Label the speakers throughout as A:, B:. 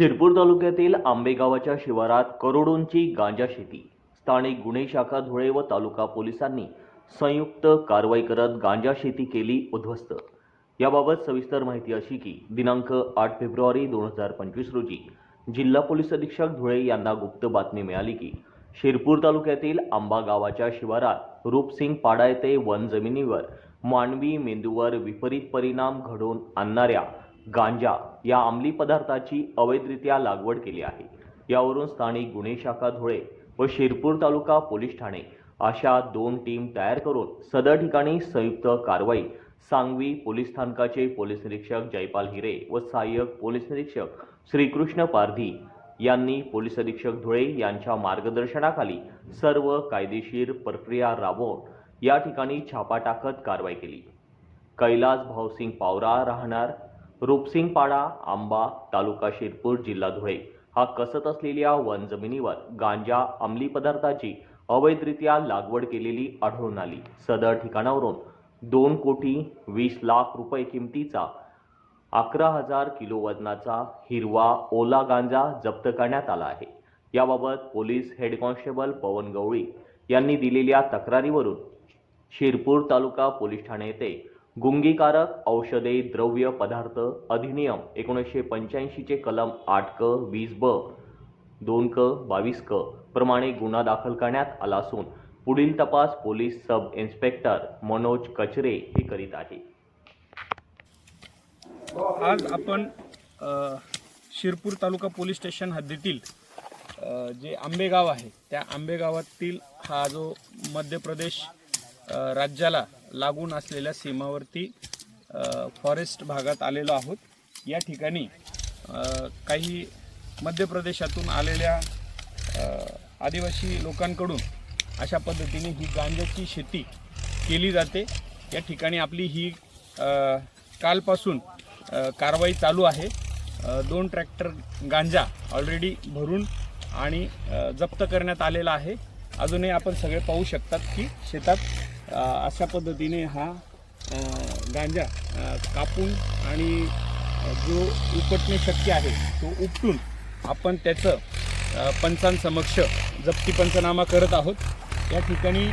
A: शिरपूर तालुक्यातील आंबेगावाच्या शिवारात करोडोंची गांजा शेती. स्थानिक गुन्हे शाखा धुळे व तालुका पोलिसांनी संयुक्त कारवाई करत गांजा शेती केली उद्ध्वस्त. याबाबत सविस्तर माहिती अशी की दिनांक आठ फेब्रुवारी दोन हजार पंचवीस रोजी जिल्हा पोलीस अधीक्षक धुळे यांना गुप्त बातमी मिळाली की शिरपूर तालुक्यातील आंबा गावाच्या शिवारात रूपसिंग पाडा येथे वन जमिनीवर मानवी मेंदूवर विपरीत परिणाम घडवून आणणाऱ्या गांजा या अंमली पदार्थाची अवैधरित्या लागवड केली आहे. यावरून स्थानिक गुन्हे शाखा धुळे व शिरपूर तालुका पोलीस ठाणे अशा दोन टीम तयार करून सदर ठिकाणी संयुक्त कारवाई सांगवी पोलीस स्थानकाचे पोलीस निरीक्षक जयपाल हिरे व सहाय्यक पोलीस निरीक्षक श्रीकृष्ण पारधी यांनी पोलीस अधीक्षक धुळे यांच्या मार्गदर्शनाखाली सर्व कायदेशीर प्रक्रिया राबवून या ठिकाणी छापा टाकत कारवाई केली. कैलास भाऊसिंग पावरा राहणार रूपसिंगपाडा आंबा तालुका शिरपूर जिल्हा धुळे. हा कसत असलेल्या वन जमिनीवर गांजा अंमली पदार्थाची अवैधरित्या लागवड केलेली आढळून आली. सदर ठिकाणावरून दोन कोटी वीस लाख रुपये किमतीचा अकरा हजार किलो वजनाचा हिरवा ओला गांजा जप्त करण्यात आला आहे. याबाबत police head constable Pavan Gawali यांनी दिलेल्या तक्रारीवरून शिरपूर तालुका पोलीस ठाणे येथे गुंगीकारक औषधे द्रव्य पदार्थ अधिनियम एकोणीसशे पंच्याऐंशीचे कलम आठ क वीस ब दोन क बावीस क प्रमाणे गुन्हा दाखल करण्यात आला असून पुढील तपास पोलीस सब इन्स्पेक्टर मनोज कचरे हे करीत आहे.
B: आज आपण शिरपूर तालुका पोलीस स्टेशन हद्दीतील जे आंबेगाव आहे त्या आंबेगावातील हा जो मध्य प्रदेश राज्याला लागून असलेल्या सीमावर्ती फॉरेस्ट भागात आलेलो आहोत. या ठिकाणी काही मध्य प्रदेशातून आलेल्या आदिवासी लोकांकडून अशा पद्धतीने ही गांजाची शेती केली जाते. या ठिकाणी आपली ही कालपासून कारवाई चालू आहे. दोन ट्रॅक्टर गांजा ऑलरेडी भरून आणि जप्त करण्यात आलेला आहे. अजूनही आपण सगळे पाहू शकतात की शेतात अशा पद्धतीने हा गांजा कापून आणि जो उपटणे शक्य आहे तो उपटून आपण त्याचं पंचांसमक्ष जप्ती पंचनामा करत आहोत. या ठिकाणी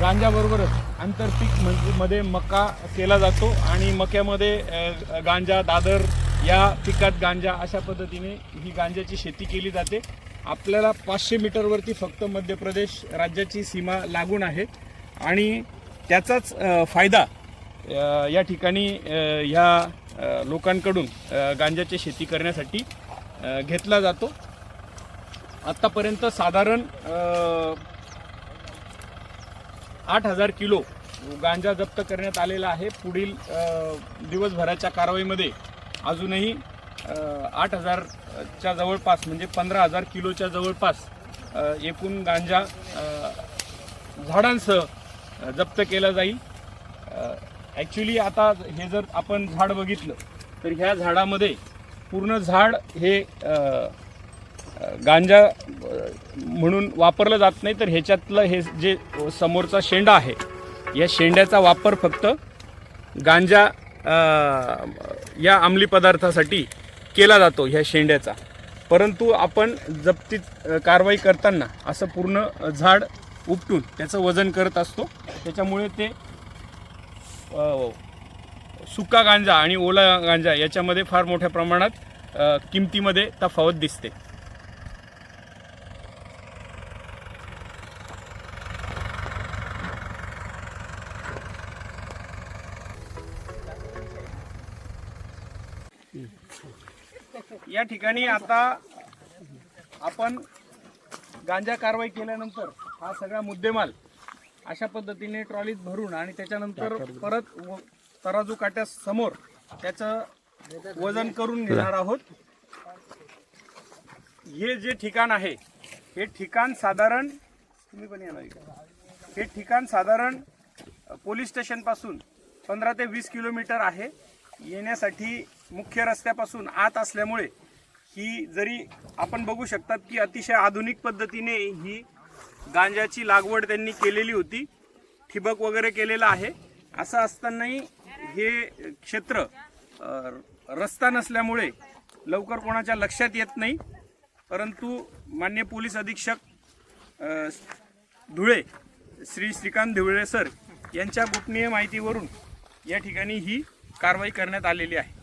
B: गांजाबरोबरच आंतरपीक म्हणजे मध्ये मका केला जातो आणि मक्यामध्ये गांजा दादर या पिकात गांजा अशा पद्धतीने ही गांजाची शेती केली जाते. आपल्याला पाचशे मीटरवरती फक्त मध्य प्रदेश राज्याची सीमा लागून आहे. आणि त्याचाच फायदा या ठिकाणी ह्या लोकांकडून गांजाची शेती करण्यासाठी घेतला जातो. आत्तापर्यंत साधारण आठ हजार किलो गांजा जप्त करण्यात आलेला आहे. पुढील दिवसभराच्या कारवाईमध्ये अजूनही आठ हजार च्या जवळपास म्हणजे पंधरा हजार किलोच्या जवळपास एकूण गांजा झाडांसह जप्त केला जाईल. ॲक्च्युली आता हे जर आपण झाड बघितलं तर ह्या झाडामध्ये पूर्ण झाड हे गांजा म्हणून वापरलं जात नाही तर ह्याच्यातलं हे जे समोरचा शेंडा आहे या शेंड्याचा वापर फक्त गांजा या अंमली पदार्थासाठी केला जातो ह्या शेंड्याचा. परंतु आपण जप्तीत कारवाई करताना असं पूर्ण झाड उपटून त्याचं वजन करत असतो. त्याच्यामुळे ते सुका गांजा आणि ओला गांजा याच्यामध्ये फार मोठ्या प्रमाणात किमतीमध्ये तफावत दिसते. या ठिकाणी आता आपण गांजा कारवाई केल्यानंतर हा सगळा मुद्देमाल अशा पद्धतीने ट्रॉलीत भरून आणि त्याच्यानंतर परत व- तराजू काट्या समोर त्याचं वजन करून घेणार आहोत. हे जे ठिकाण आहे हे ठिकाण साधारण तुम्ही पण येणार. हे ठिकाण साधारण पोलीस स्टेशनपासून पंधरा ते वीस किलोमीटर आहे. येण्यासाठी मुख्य रस्त्यापासून आत असल्यामुळे ही जरी आपण बघू शकतात की अतिशय आधुनिक पद्धतीने ही गांजाची लागवड त्यांनी केलेली होती ठिबक वगैरे केलेलं आहे. असं असतानाही हे क्षेत्र रस्ता नसल्यामुळे लवकर कोणाच्या लक्षात येत नाही. परंतु मान्य पोलीस अधीक्षक धुळे श्री श्रीकांत धिवळे सर यांच्या गोपनीय माहितीवरून या ठिकाणी ही कारवाई करण्यात आलेली आहे.